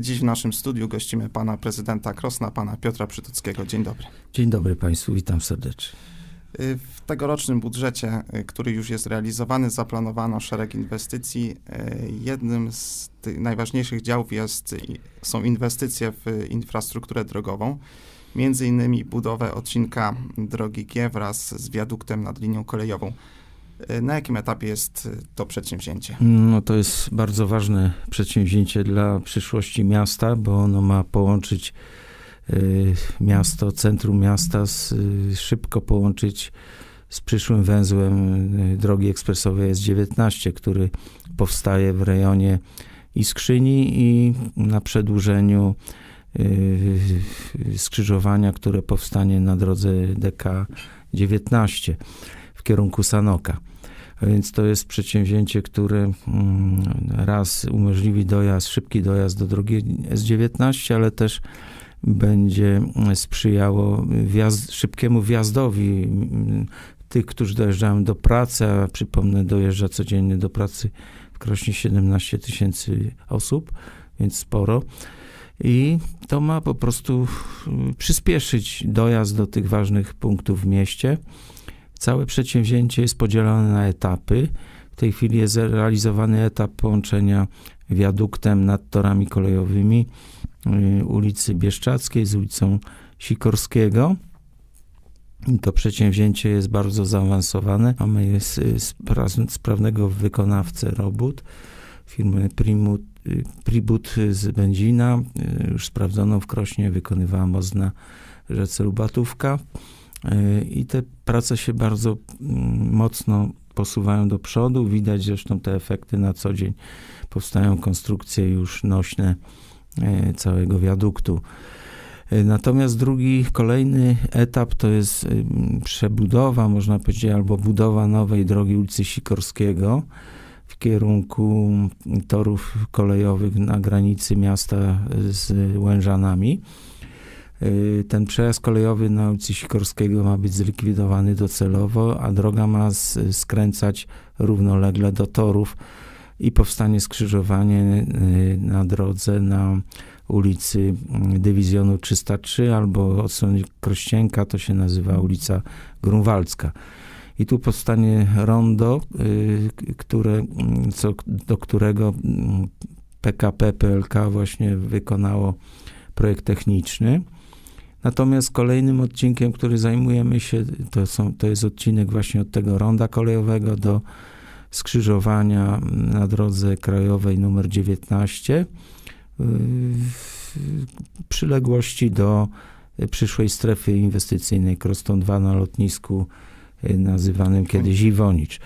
Dziś w naszym studiu gościmy pana prezydenta Krosna, pana Piotra Przytuckiego. Dzień dobry. Dzień dobry Państwu, witam serdecznie. Y, w tegorocznym budżecie, y, który już jest realizowany, zaplanowano szereg inwestycji. Y, jednym z najważniejszych działów jest, są inwestycje w infrastrukturę drogową. Między innymi budowę odcinka drogi G wraz z wiaduktem nad linią kolejową. Na jakim etapie jest to przedsięwzięcie? No to jest bardzo ważne przedsięwzięcie dla przyszłości miasta, bo ono ma połączyć y, miasto, centrum miasta, z, szybko połączyć z przyszłym węzłem drogi ekspresowej S19, który powstaje w rejonie Iskrzyni i na przedłużeniu skrzyżowania, które powstanie na drodze DK 19 w kierunku Sanoka. Więc to jest przedsięwzięcie, które mm, raz umożliwi dojazd, szybki dojazd do drogi S19, ale też będzie sprzyjało wjazd, szybkiemu wjazdowi mm, tych, którzy dojeżdżają do pracy, a przypomnę, dojeżdża codziennie do pracy w Krośnie 17 tysięcy osób, więc sporo. I to ma po prostu mm, przyspieszyć dojazd do tych ważnych punktów w mieście. Całe przedsięwzięcie jest podzielone na etapy. W tej chwili jest realizowany etap połączenia wiaduktem nad torami kolejowymi y, ulicy Bieszczackiej z ulicą Sikorskiego. To przedsięwzięcie jest bardzo zaawansowane. Mamy sprawnego wykonawcę robót, firmę Primut, y, Pribut z Będzina, y, już sprawdzoną w Krośnie, wykonywała most na rzece Lubatówka. I te prace się bardzo mm, mocno posuwają do przodu. Widać zresztą te efekty na co dzień. Powstają konstrukcje już nośne e, całego wiaduktu. E, natomiast drugi, kolejny etap to jest przebudowa, można powiedzieć, albo budowa nowej drogi ulicy Sikorskiego w kierunku torów kolejowych na granicy miasta z Łężanami. Y, ten przejazd kolejowy na ulicy Sikorskiego ma być zlikwidowany docelowo, a droga ma skręcać równolegle do torów i powstanie skrzyżowanie y, na drodze na ulicy mm, Dywizjonu 303 albo od strony Krościenka to się nazywa ulica Grunwaldzka. I tu powstanie rondo, y, które, mm, co, do którego PKP mm, PLK właśnie wykonało projekt techniczny. Natomiast kolejnym odcinkiem, który zajmujemy się, to, są, to jest odcinek właśnie od tego ronda kolejowego do skrzyżowania na drodze krajowej numer 19 w przyległości do przyszłej strefy inwestycyjnej Kroston 2 na lotnisku y, nazywanym kiedyś Iwonicz.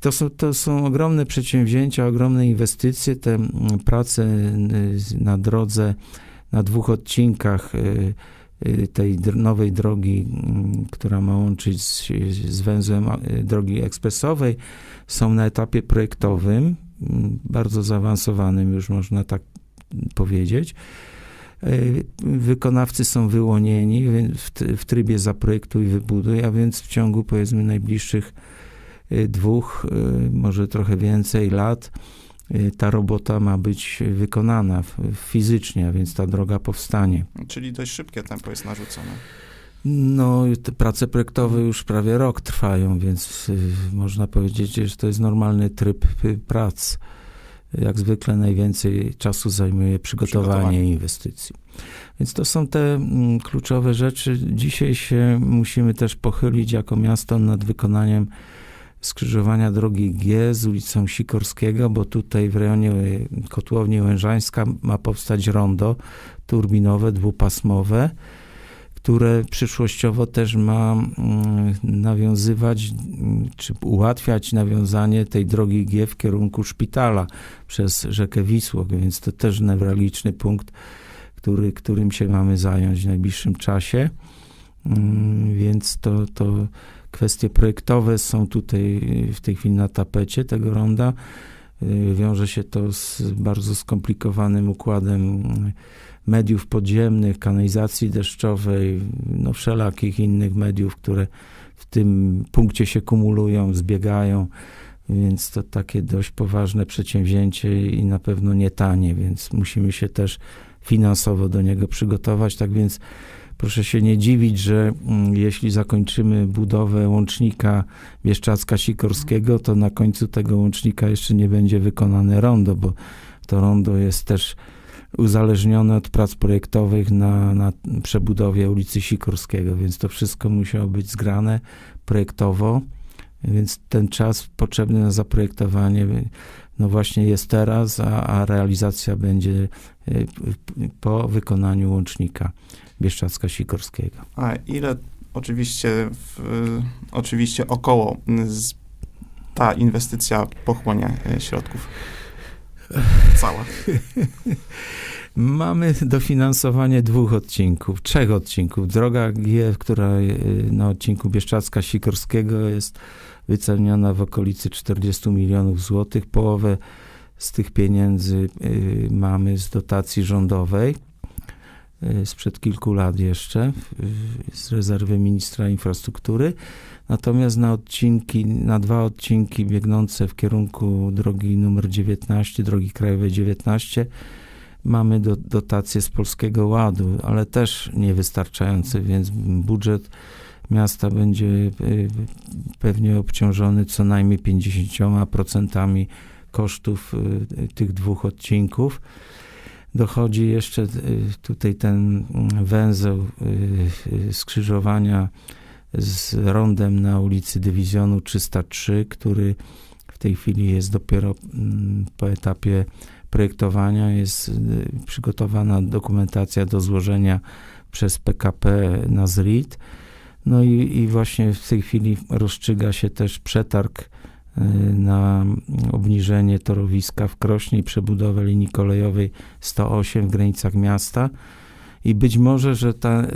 To są, to są ogromne przedsięwzięcia, ogromne inwestycje. Te prace y, na drodze, na dwóch odcinkach y, Y, tej nowej drogi, mm, która ma łączyć z, z węzłem y, drogi ekspresowej, są na etapie projektowym, mm, bardzo zaawansowanym, już można tak powiedzieć. Y, wykonawcy są wyłonieni w, w trybie zaprojektuj i wybuduj, a więc w ciągu powiedzmy najbliższych dwóch, może trochę więcej lat Y, ta robota ma być wykonana fizycznie, a więc ta droga powstanie. Czyli dość szybkie tempo jest narzucone. No, te prace projektowe już prawie rok trwają, więc y, można powiedzieć, że to jest normalny tryb y, prac. Jak zwykle najwięcej czasu zajmuje przygotowanie, przygotowanie. inwestycji. Więc to są te mm, kluczowe rzeczy. Dzisiaj się musimy też pochylić jako miasto nad wykonaniem skrzyżowania drogi G z ulicą Sikorskiego, bo tutaj w rejonie Kotłowni Łężańska ma powstać rondo turbinowe, dwupasmowe, które przyszłościowo też ma mm, nawiązywać, czy ułatwiać nawiązanie tej drogi G w kierunku szpitala przez rzekę Wisłę, więc to też newralgiczny punkt, który, którym się mamy zająć w najbliższym czasie. Mm, więc to, to Kwestie projektowe są tutaj w tej chwili na tapecie tego ronda. Y, wiąże się to z bardzo skomplikowanym układem mediów podziemnych, kanalizacji deszczowej, no wszelakich innych mediów, które w tym punkcie się kumulują, zbiegają więc to takie dość poważne przedsięwzięcie i na pewno nie tanie, więc musimy się też finansowo do niego przygotować. Tak więc proszę się nie dziwić, że mm, jeśli zakończymy budowę łącznika Bieszczacka-Sikorskiego, to na końcu tego łącznika jeszcze nie będzie wykonane rondo, bo to rondo jest też uzależnione od prac projektowych na, na przebudowie ulicy Sikorskiego, więc to wszystko musiało być zgrane projektowo, więc ten czas potrzebny na zaprojektowanie no właśnie jest teraz, a, a realizacja będzie y, po wykonaniu łącznika Bieszczadzka-Sikorskiego. A ile oczywiście, w, oczywiście około z, ta inwestycja pochłonie y, środków? Cała. Mamy dofinansowanie dwóch odcinków, trzech odcinków. Droga G, która y, na odcinku Bieszczadzka-Sikorskiego jest wyceniona w okolicy 40 milionów złotych. Połowę z tych pieniędzy y, mamy z dotacji rządowej y, sprzed kilku lat jeszcze, z rezerwy ministra infrastruktury. Natomiast na odcinki, na dwa odcinki biegnące w kierunku drogi numer 19, drogi krajowej 19, mamy do, dotacje z Polskiego Ładu, ale też niewystarczające, więc budżet miasta będzie y, pewnie obciążony co najmniej 50% kosztów y, tych dwóch odcinków. Dochodzi jeszcze y, tutaj ten węzeł skrzyżowania z rondem na ulicy Dywizjonu 303, który w tej chwili jest dopiero mm, po etapie projektowania. Jest przygotowana dokumentacja do złożenia przez PKP na ZRIT. No i, i właśnie w tej chwili rozstrzyga się też przetarg y, na obniżenie torowiska w Krośnie i przebudowę linii kolejowej 108 w granicach miasta. I być może, że ta,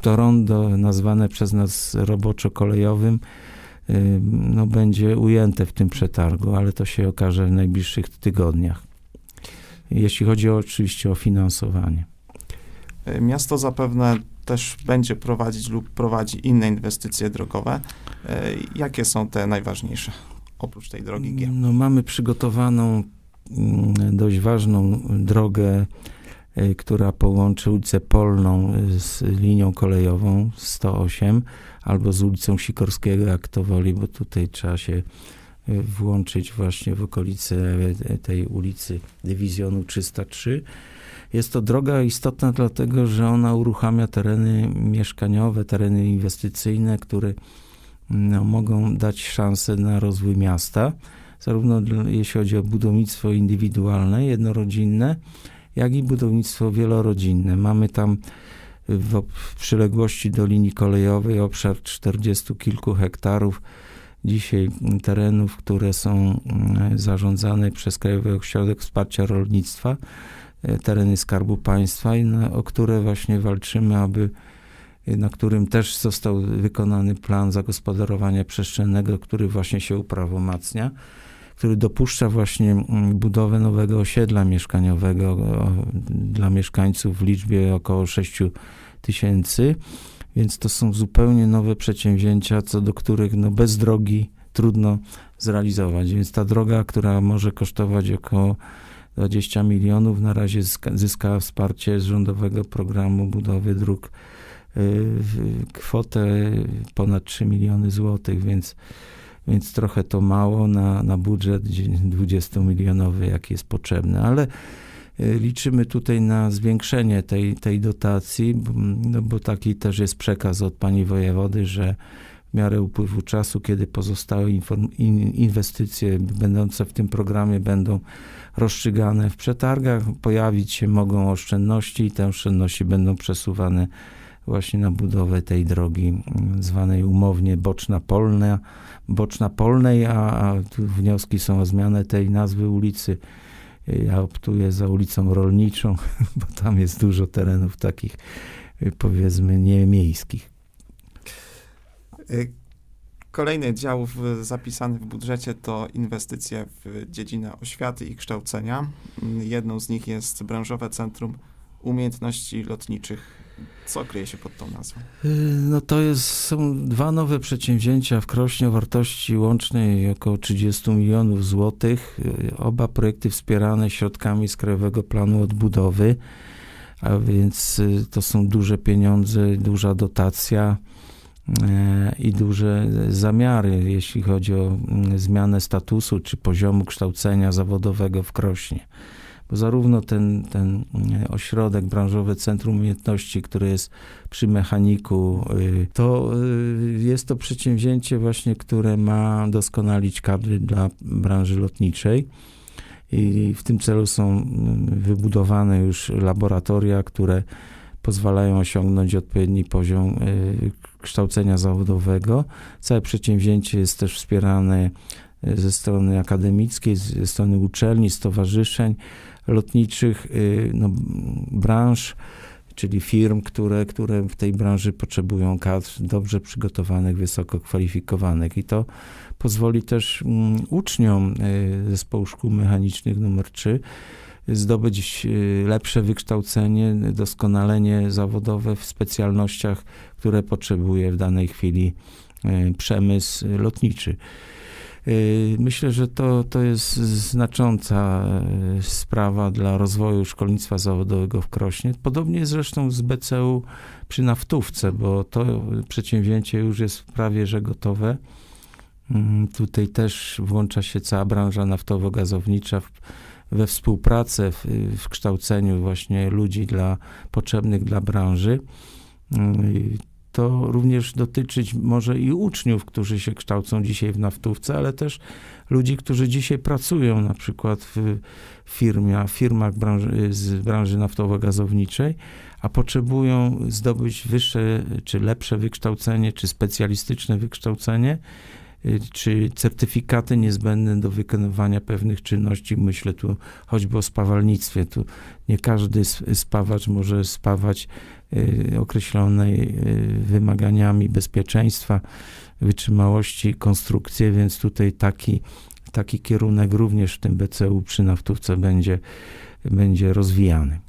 to rondo nazwane przez nas roboczo-kolejowym y, no, będzie ujęte w tym przetargu, ale to się okaże w najbliższych tygodniach. Jeśli chodzi oczywiście o finansowanie. Miasto zapewne też będzie prowadzić lub prowadzi inne inwestycje drogowe. E, jakie są te najważniejsze oprócz tej drogi G? No, mamy przygotowaną mm, dość ważną drogę, e, która połączy ulicę Polną e, z linią kolejową 108 albo z ulicą Sikorskiego, jak to woli, bo tutaj trzeba się włączyć właśnie w okolice tej ulicy Dywizjonu 303 jest to droga istotna dlatego, że ona uruchamia tereny mieszkaniowe, tereny inwestycyjne, które no, mogą dać szansę na rozwój miasta, zarówno jeśli chodzi o budownictwo indywidualne, jednorodzinne, jak i budownictwo wielorodzinne. Mamy tam w, w przyległości do linii kolejowej obszar 40 kilku hektarów dzisiaj terenów, które są mm, zarządzane przez Krajowy Ośrodek Wsparcia Rolnictwa. E, tereny Skarbu Państwa, o które właśnie walczymy, aby e, na którym też został wykonany plan zagospodarowania przestrzennego, który właśnie się uprawomacnia, który dopuszcza właśnie mm, budowę nowego osiedla mieszkaniowego dla mieszkańców w liczbie około 6 tysięcy. Więc to są zupełnie nowe przedsięwzięcia, co do których no, bez drogi trudno zrealizować. Więc ta droga, która może kosztować około 20 milionów. Na razie zyskała wsparcie z rządowego programu budowy dróg y, kwotę ponad 3 miliony złotych, więc, więc trochę to mało na, na budżet 20-milionowy, jaki jest potrzebny, ale y, liczymy tutaj na zwiększenie tej, tej dotacji, no bo taki też jest przekaz od pani wojewody, że w miarę upływu czasu, kiedy pozostałe inwestycje będące w tym programie będą rozstrzygane w przetargach, pojawić się mogą oszczędności i te oszczędności będą przesuwane właśnie na budowę tej drogi mm, zwanej umownie Boczna Polna, Boczna Polnej, a, a wnioski są o zmianę tej nazwy ulicy. Ja optuję za ulicą Rolniczą, bo tam jest dużo terenów takich powiedzmy niemiejskich. Y, Kolejny dział w, zapisany w budżecie to inwestycje w dziedzinę oświaty i kształcenia. Jedną z nich jest branżowe Centrum Umiejętności Lotniczych Co kryje się pod tą nazwą? Y, No to jest, są dwa nowe przedsięwzięcia w Krośnie o wartości łącznej około 30 milionów złotych. Y, Oba projekty wspierane środkami z Krajowego Planu Odbudowy, a więc y, to są duże pieniądze, duża dotacja i duże zamiary, jeśli chodzi o mm, zmianę statusu czy poziomu kształcenia zawodowego w Krośnie. Bo zarówno ten, ten mm, ośrodek branżowy Centrum Umiejętności, który jest przy mechaniku, y, to y, jest to przedsięwzięcie właśnie, które ma doskonalić kadry dla branży lotniczej. I w tym celu są mm, wybudowane już laboratoria, które pozwalają osiągnąć odpowiedni poziom y, kształcenia zawodowego. Całe przedsięwzięcie jest też wspierane y, ze strony akademickiej, ze strony uczelni, stowarzyszeń lotniczych, y, no, branż, czyli firm, które, które w tej branży potrzebują kadr dobrze przygotowanych, wysoko kwalifikowanych. I to pozwoli też mm, uczniom y, zespołu szkół mechanicznych numer 3 zdobyć y, lepsze wykształcenie, doskonalenie zawodowe w specjalnościach, które potrzebuje w danej chwili y, przemysł lotniczy. Y, Myślę, że to, to jest znacząca sprawa dla rozwoju szkolnictwa zawodowego w Krośnie. Podobnie zresztą z BCU przy naftówce, bo to przedsięwzięcie już jest prawie że gotowe. Mm, Tutaj też włącza się cała branża naftowo-gazownicza we współpracę w, w kształceniu właśnie ludzi dla, potrzebnych dla branży. Mm, To również dotyczyć może i uczniów, którzy się kształcą dzisiaj w naftówce, ale też ludzi, którzy dzisiaj pracują na przykład w firmie, firmach branży, z branży naftowo-gazowniczej, a potrzebują zdobyć wyższe czy lepsze wykształcenie, czy specjalistyczne wykształcenie, czy certyfikaty niezbędne do wykonywania pewnych czynności. Myślę tu choćby o spawalnictwie. Tu nie każdy spawacz może spawać y, określonej y, wymaganiami bezpieczeństwa, wytrzymałości, konstrukcje, więc tutaj taki, taki kierunek również w tym BCU przy naftówce będzie, będzie rozwijany.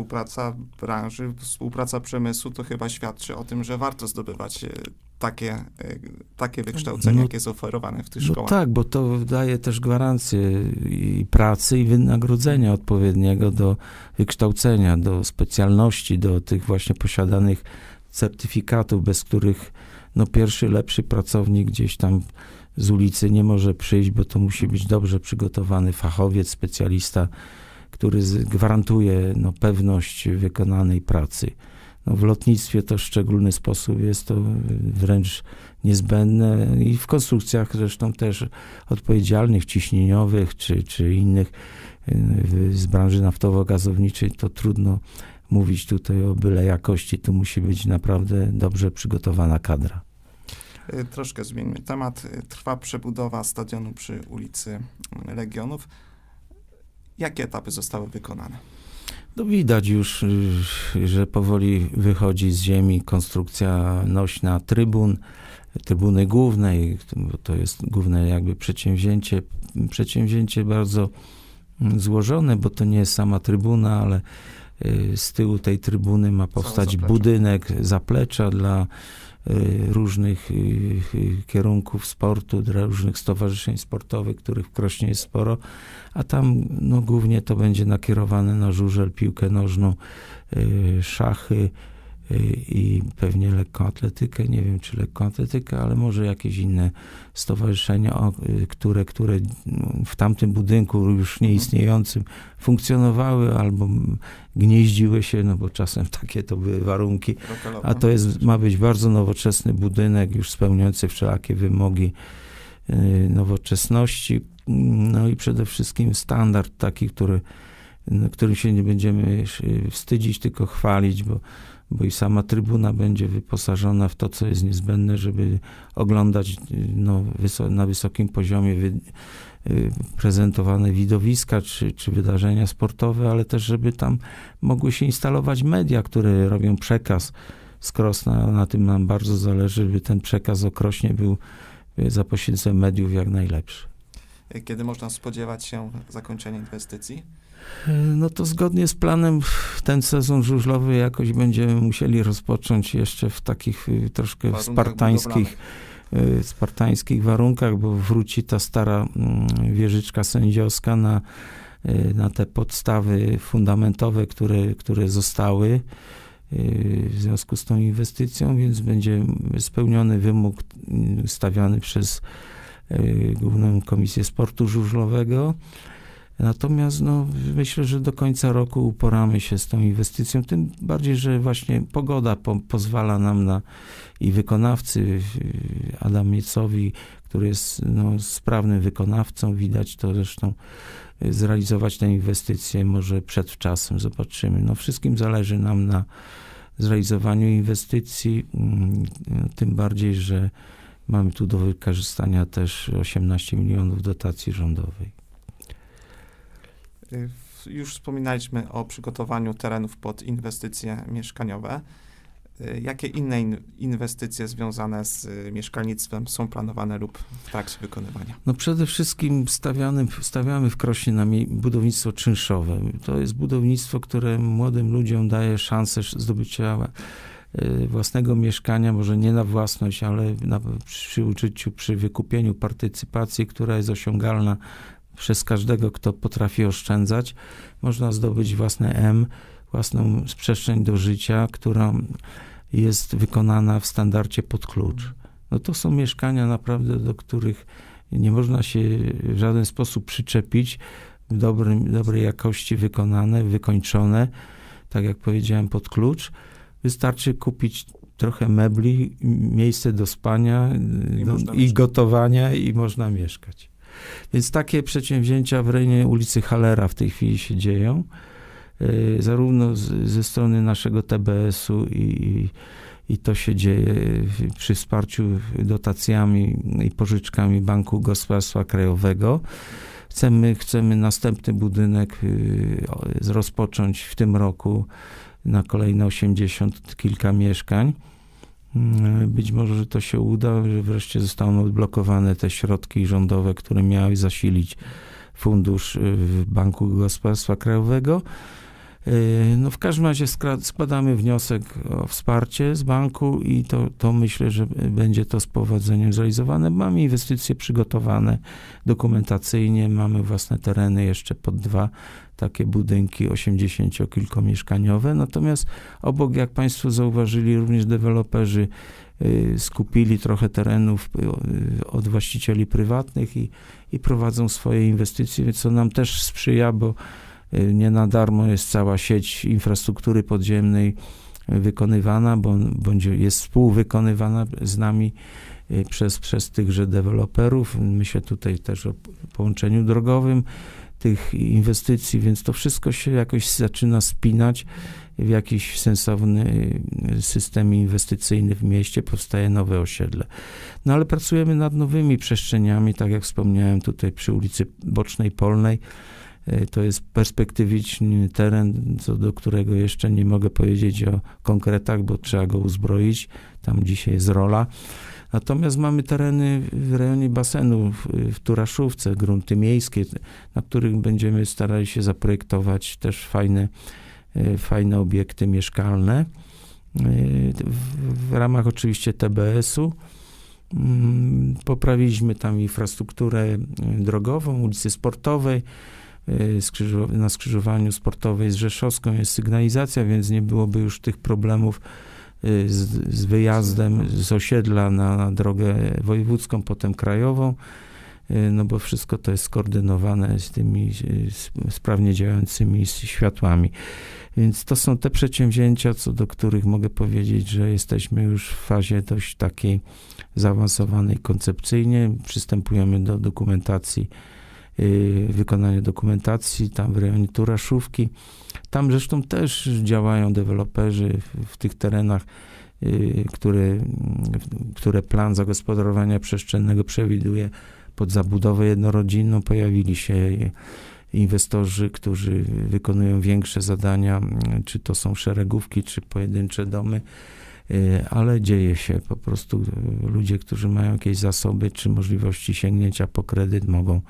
Współpraca branży, współpraca przemysłu to chyba świadczy o tym, że warto zdobywać e, takie, e, takie wykształcenie, No- jakie jest oferowane w tych No szkołach. tak, bo to daje też gwarancję i pracy, i wynagrodzenia odpowiedniego do wykształcenia, do specjalności, do tych właśnie posiadanych certyfikatów, bez których no, pierwszy, lepszy pracownik gdzieś tam z ulicy nie może przyjść, bo to musi być dobrze przygotowany fachowiec, specjalista, który gwarantuje no, pewność wykonanej pracy. No, w lotnictwie to w szczególny sposób jest to wręcz niezbędne i w konstrukcjach zresztą też odpowiedzialnych, ciśnieniowych czy, czy innych y, z branży naftowo-gazowniczej, to trudno mówić tutaj o byle jakości. Tu musi być naprawdę dobrze przygotowana kadra. E, Troszkę zmieńmy temat. E, Trwa przebudowa stadionu przy ulicy Legionów. Jakie etapy zostały wykonane? No widać już, że powoli wychodzi z ziemi konstrukcja nośna trybun, trybuny głównej, bo to jest główne jakby przedsięwzięcie, przedsięwzięcie bardzo złożone, bo to nie jest sama trybuna, ale y, z tyłu tej trybuny ma powstać zaplecze. budynek zaplecza dla różnych y, y, kierunków sportu, dla różnych stowarzyszeń sportowych, których w Krośnie jest sporo, a tam no, głównie to będzie nakierowane na żużel, piłkę nożną, y, szachy y, i pewnie lekkoatletykę. Nie wiem, czy lekkoatletykę, ale może jakieś inne stowarzyszenia, y, które, które w tamtym budynku już nieistniejącym funkcjonowały albo gnieździły się, no bo czasem takie to były warunki. A to jest, ma być bardzo nowoczesny budynek, już spełniający wszelakie wymogi y, nowoczesności. No i przede wszystkim standard taki, który, no, którym się nie będziemy y, wstydzić, tylko chwalić, bo, bo i sama trybuna będzie wyposażona w to, co jest niezbędne, żeby oglądać no, wyso- na wysokim poziomie wy, y, prezentowane widowiska czy, czy wydarzenia sportowe, ale też, żeby tam mogły się instalować media, które robią przekaz z Krosna. Na tym nam bardzo zależy, żeby ten przekaz okrośnie był y, za pośrednictwem mediów jak najlepszy. Kiedy można spodziewać się zakończenia inwestycji? No to zgodnie z planem ten sezon żużlowy jakoś będziemy musieli rozpocząć jeszcze w takich y, troszkę Warunkach spartańskich, y, spartańskich warunkach, bo wróci ta stara mm, wieżyczka sędziowska na, y, na te podstawy fundamentowe, które, które zostały w związku z tą inwestycją, więc będzie spełniony wymóg y, stawiany przez Główną Komisję Sportu Żużlowego. Natomiast no, myślę, że do końca roku uporamy się z tą inwestycją, tym bardziej, że właśnie pogoda po, pozwala nam na i wykonawcy, y, Adam Miecowi, który jest no, sprawnym wykonawcą, widać to zresztą, y, zrealizować tę inwestycję może przed czasem, zobaczymy. No, wszystkim zależy nam na zrealizowaniu inwestycji, mm, tym bardziej, że mamy tu do wykorzystania też 18 milionów dotacji rządowej. Y, Już wspominaliśmy o przygotowaniu terenów pod inwestycje mieszkaniowe. Y, Jakie inne in- inwestycje związane z y, mieszkalnictwem są planowane lub w trakcie wykonywania? No przede wszystkim stawiamy, stawiamy w Krośnie na budownictwo czynszowe. To jest budownictwo, które młodym ludziom daje szansę sz- zdobycia własnego mieszkania, może nie na własność, ale na, przy użyciu, przy wykupieniu partycypacji, która jest osiągalna przez każdego, kto potrafi oszczędzać. Można zdobyć własne M, własną przestrzeń do życia, która jest wykonana w standardzie pod klucz. No to są mieszkania naprawdę, do których nie można się w żaden sposób przyczepić, w dobrym, dobrej jakości wykonane, wykończone, tak jak powiedziałem, pod klucz. Wystarczy kupić trochę mebli, miejsce do spania I można i gotowania i można mieszkać. Więc takie przedsięwzięcia w rejonie ulicy Halera w tej chwili się dzieją, y, zarówno z, ze strony naszego TBS-u i, i to się dzieje w- przy wsparciu dotacjami i pożyczkami Banku Gospodarstwa Krajowego. Chcemy, chcemy następny budynek y, rozpocząć w tym roku na kolejne 80 kilka mieszkań. Mm, Być może, że to się uda, że wreszcie zostaną odblokowane te środki rządowe, które miały zasilić fundusz y, w Banku Gospodarstwa Krajowego. Y, No w każdym razie składamy wniosek o wsparcie z banku i to, to myślę, że będzie to z powodzeniem zrealizowane. Mamy inwestycje przygotowane dokumentacyjnie, mamy własne tereny jeszcze pod dwa takie budynki 80-kilkomieszkaniowe. Natomiast obok, jak Państwo zauważyli, również deweloperzy y, skupili trochę terenów y, od właścicieli prywatnych i, i prowadzą swoje inwestycje, co nam też sprzyja, bo nie na darmo jest cała sieć infrastruktury podziemnej y, wykonywana, bo bądź jest współwykonywana z nami y, przez, przez tychże deweloperów. Myślę tutaj też o połączeniu drogowym tych inwestycji, więc to wszystko się jakoś zaczyna spinać w jakiś sensowny y, system inwestycyjny w mieście, powstaje nowe osiedle. No ale pracujemy nad nowymi przestrzeniami, tak jak wspomniałem tutaj przy ulicy Bocznej Polnej. Y, To jest perspektywiczny teren, co do którego jeszcze nie mogę powiedzieć o konkretach, bo trzeba go uzbroić. Tam dzisiaj jest rola. Natomiast mamy tereny w rejonie basenu w, w Turaszówce, grunty miejskie, na których będziemy starali się zaprojektować też fajne, y, fajne obiekty mieszkalne. Y, W, w ramach oczywiście TBS-u mm, poprawiliśmy tam infrastrukturę drogową, ulicy Sportowej. Y, Na skrzyżowaniu sportowej z Rzeszowską jest sygnalizacja, więc nie byłoby już tych problemów y, z, z wyjazdem z osiedla na, na drogę wojewódzką, potem krajową, y, no bo wszystko to jest skoordynowane z tymi sprawnie działającymi światłami. Więc to są te przedsięwzięcia, co do których mogę powiedzieć, że jesteśmy już w fazie dość takiej zaawansowanej koncepcyjnie. Przystępujemy do dokumentacji, y, wykonania dokumentacji tam w rejonie Turaszówki. Tam zresztą też działają deweloperzy w, tych terenach, y, które, mm, które plan zagospodarowania przestrzennego przewiduje pod zabudowę jednorodzinną. Pojawili się inwestorzy, którzy wykonują większe zadania, mm, czy to są szeregówki, czy pojedyncze domy, y, ale dzieje się po prostu. Ludzie, którzy mają jakieś zasoby, czy możliwości sięgnięcia po kredyt, mogą,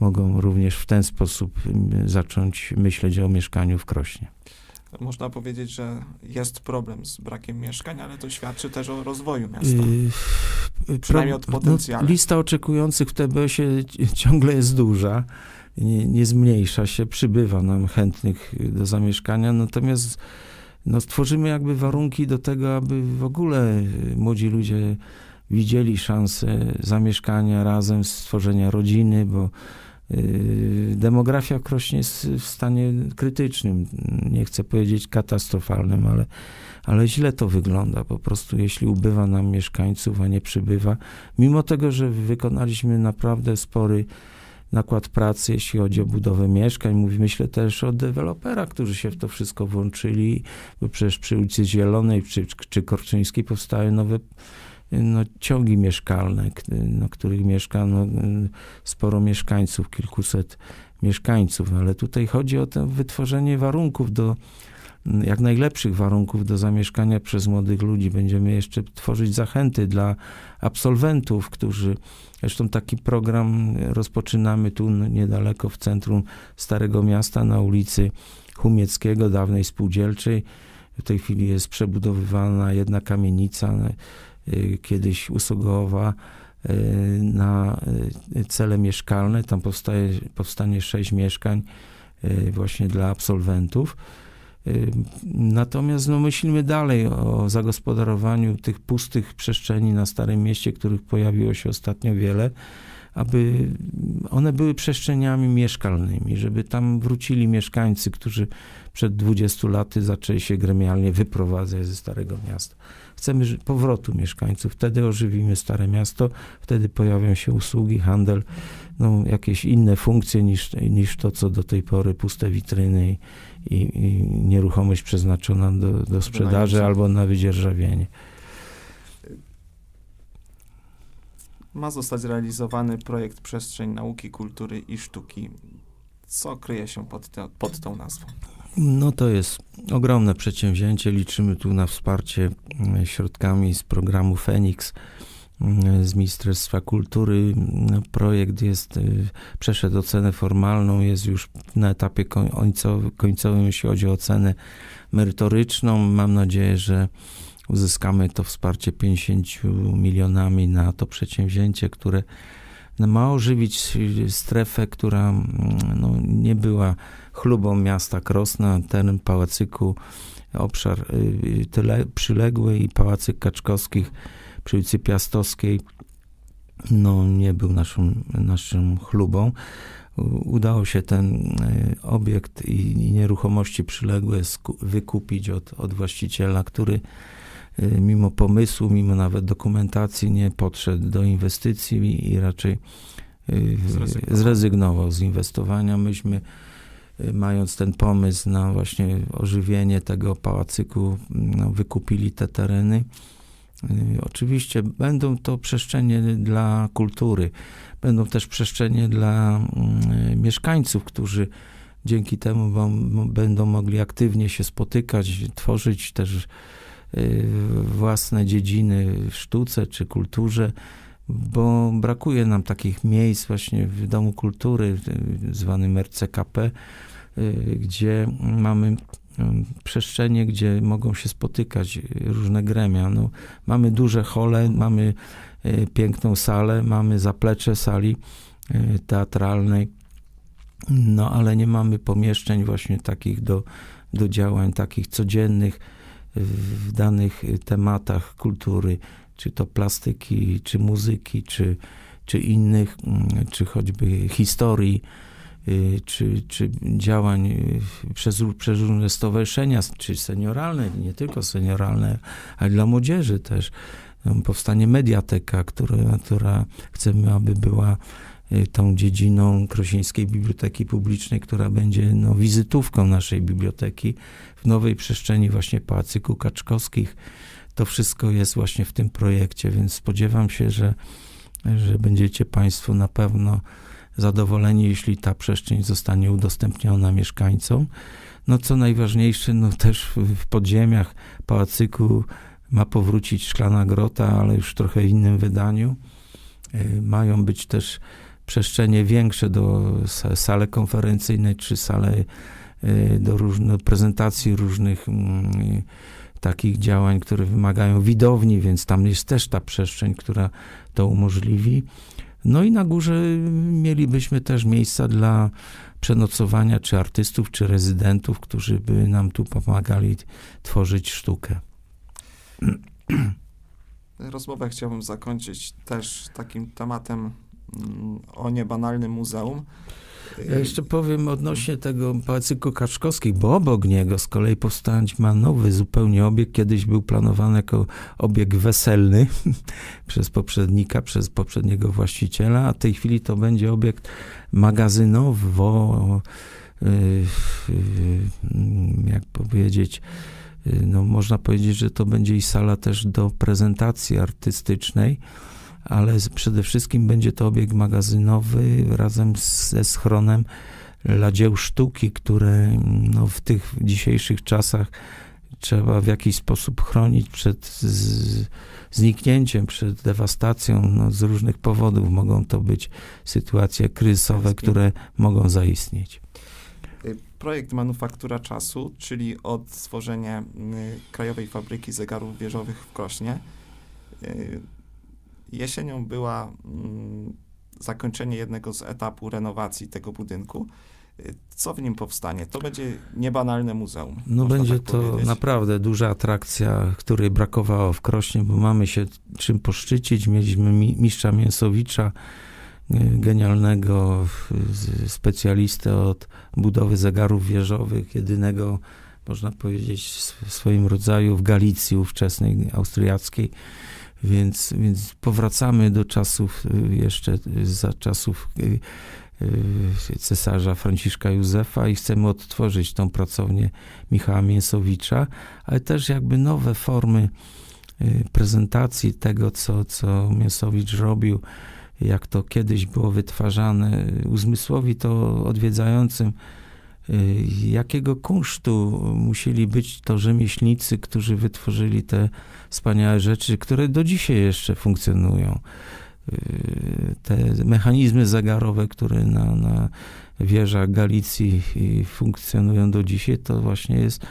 mogą również w ten sposób zacząć myśleć o mieszkaniu w Krośnie. Można powiedzieć, że jest problem z brakiem mieszkań, ale to świadczy też o rozwoju miasta. Yy, Przynajmniej od potencjału. No, lista oczekujących w TBS-ie ciągle jest duża, nie, nie, zmniejsza się, przybywa nam chętnych do zamieszkania, natomiast no, stworzymy jakby warunki do tego, aby w ogóle młodzi ludzie widzieli szansę zamieszkania razem, stworzenia rodziny, bo y, demografia w Krośnie jest w stanie krytycznym, nie chcę powiedzieć katastrofalnym, ale, ale źle to wygląda. Po prostu jeśli ubywa nam mieszkańców, a nie przybywa, mimo tego, że wykonaliśmy naprawdę spory nakład pracy, jeśli chodzi o budowę mieszkań. Mówi, myślę też o deweloperach, którzy się w to wszystko włączyli, bo przecież przy ulicy Zielonej czy, czy Korczyńskiej powstały nowe no, ciągi mieszkalne, na których mieszka no, sporo mieszkańców, kilkuset mieszkańców, ale tutaj chodzi o to wytworzenie warunków do, jak najlepszych warunków do zamieszkania przez młodych ludzi. Będziemy jeszcze tworzyć zachęty dla absolwentów, którzy, zresztą taki program rozpoczynamy tu niedaleko w centrum Starego Miasta na ulicy Humieckiego, dawnej spółdzielczej. W tej chwili jest przebudowywana jedna kamienica, kiedyś usługowa y, na y, cele mieszkalne. Tam powstaje, powstanie sześć mieszkań właśnie dla absolwentów. Natomiast no, myślimy dalej o zagospodarowaniu tych pustych przestrzeni na Starym Mieście, których pojawiło się ostatnio wiele, aby one były przestrzeniami mieszkalnymi, żeby tam wrócili mieszkańcy, którzy przed 20 laty zaczęli się gremialnie wyprowadzać ze Starego Miasta. Chcemy powrotu mieszkańców, wtedy ożywimy Stare Miasto, wtedy pojawią się usługi, handel, no, jakieś inne funkcje niż, niż to, co do tej pory, puste witryny i, i nieruchomość przeznaczona do, do sprzedaży albo na wydzierżawienie. Ma zostać zrealizowany projekt Przestrzeń Nauki, Kultury i Sztuki. Co kryje się pod, te, pod tą nazwą? No to jest ogromne przedsięwzięcie. Liczymy tu na wsparcie mm, środkami z programu Feniks mm, z Ministerstwa Kultury. No, projekt jest, y, przeszedł ocenę formalną, jest już na etapie końcowym, jeśli chodzi o ocenę merytoryczną. Mam nadzieję, że uzyskamy to wsparcie 50 milionami na to przedsięwzięcie, które no, ma ożywić strefę, która no, nie była chlubą miasta Krosna, teren pałacyku, obszar y, tyle, przyległy i pałacyk Kaczkowskich przy ulicy Piastowskiej no, nie był naszą, naszą chlubą. Udało się ten y, obiekt i nieruchomości przyległe wykupić od, od właściciela, który mimo pomysłu, mimo nawet dokumentacji nie podszedł do inwestycji i raczej zrezygnował, zrezygnował z inwestowania. Myśmy mając ten pomysł na właśnie ożywienie tego pałacyku, no, wykupili te tereny. Y, oczywiście będą to przestrzenie dla kultury, będą też przestrzenie dla y, mieszkańców, którzy dzięki temu będą mogli aktywnie się spotykać, tworzyć też y, własne dziedziny w sztuce czy kulturze, bo brakuje nam takich miejsc właśnie w Domu Kultury, zwanym RCKP, Y, gdzie mamy y, przestrzenie, gdzie mogą się spotykać różne gremia. No, mamy duże hole, mamy y, piękną salę, mamy zaplecze sali teatralnej, no ale nie mamy pomieszczeń właśnie takich do, do działań, takich codziennych w danych tematach kultury, czy to plastyki, czy muzyki, czy, czy innych, czy choćby historii Y, czy, czy działań y, przez, przez różne stowarzyszenia, czy senioralne, nie tylko senioralne, ale dla młodzieży też. Powstanie mediateka, która, która chcemy, aby była tą dziedziną Krosińskiej Biblioteki Publicznej, która będzie no, wizytówką naszej biblioteki w nowej przestrzeni właśnie Pałacyku Kaczkowskich. To wszystko jest właśnie w tym projekcie, więc spodziewam się, że, że będziecie Państwo na pewno zadowoleni, jeśli ta przestrzeń zostanie udostępniona mieszkańcom. No co najważniejsze, no też w podziemiach pałacyku ma powrócić szklana grota, ale już w trochę innym wydaniu. E, mają być też przestrzenie większe do sa- sale konferencyjnej czy sale y, do różnych prezentacji różnych mm, takich działań, które wymagają widowni, więc tam jest też ta przestrzeń, która to umożliwi. No i na górze mielibyśmy też miejsca dla przenocowania czy artystów, czy rezydentów, którzy by nam tu pomagali tworzyć sztukę. Rozmowę chciałbym zakończyć też takim tematem o niebanalnym muzeum. Ja jeszcze powiem odnośnie tego Pałacyku Kaczkowskich, bo obok niego z kolei powstać ma nowy zupełnie obiekt. Kiedyś był planowany jako obiekt weselny przez poprzednika, przez poprzedniego właściciela, a w tej chwili to będzie obiekt magazynowo, y, y, jak powiedzieć, y, no można powiedzieć, że to będzie i sala też do prezentacji artystycznej ale przede wszystkim będzie to obiekt magazynowy razem ze schronem dla dzieł sztuki, które no, w tych dzisiejszych czasach trzeba w jakiś sposób chronić przed z, zniknięciem, przed dewastacją no, z różnych powodów. Mogą to być sytuacje kryzysowe, które mogą zaistnieć. Y, Projekt Manufaktura Czasu, czyli odtworzenie y, Krajowej Fabryki Zegarów Wieżowych w Krośnie. Jesienią była mm, zakończenie jednego z etapów renowacji tego budynku. Co w nim powstanie? To będzie niebanalne muzeum. No będzie tak to powiedzieć. naprawdę duża atrakcja, której brakowało w Krośnie, bo mamy się czym poszczycić. Mieliśmy mi- mistrza Mięsowicza, y, genialnego specjalistę od budowy zegarów wieżowych, jedynego, można powiedzieć, w swoim rodzaju w Galicji ówczesnej, austriackiej. Więc, więc powracamy do czasów y, jeszcze za czasów y, y, cesarza Franciszka Józefa i chcemy odtworzyć tą pracownię Michała Mięsowicza, ale też jakby nowe formy prezentacji tego, co, co Mięsowicz robił, jak to kiedyś było wytwarzane, uzmysłowi to odwiedzającym, jakiego kunsztu musieli być to rzemieślnicy, którzy wytworzyli te wspaniałe rzeczy, które do dzisiaj jeszcze funkcjonują. Y, Te mechanizmy zegarowe, które na, na wieżach Galicji y, funkcjonują do dzisiaj, to właśnie jest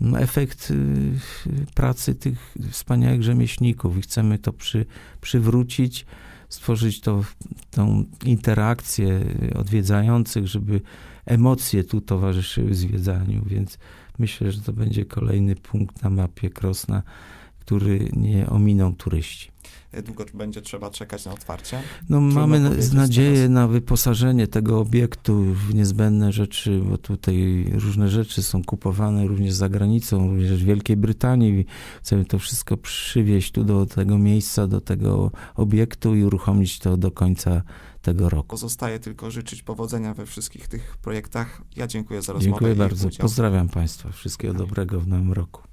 no, efekt y, pracy tych wspaniałych rzemieślników i chcemy to przy, przywrócić, stworzyć to, tą interakcję odwiedzających, żeby emocje tu towarzyszyły zwiedzaniu, więc myślę, że to będzie kolejny punkt na mapie Krosna, który nie ominą turyści. Y, Długo będzie trzeba czekać na otwarcie. No, Trudno mamy nadzieję teraz. na wyposażenie tego obiektu w niezbędne rzeczy, bo tutaj różne rzeczy są kupowane również za granicą, również w Wielkiej Brytanii. Chcemy to wszystko przywieźć tu do tego miejsca, do tego obiektu i uruchomić to do końca tego roku. Pozostaje tylko życzyć powodzenia we wszystkich tych projektach. Ja dziękuję za rozmowę. Dziękuję bardzo. Pozdrawiam Państwa. Wszystkiego dobrego w nowym roku.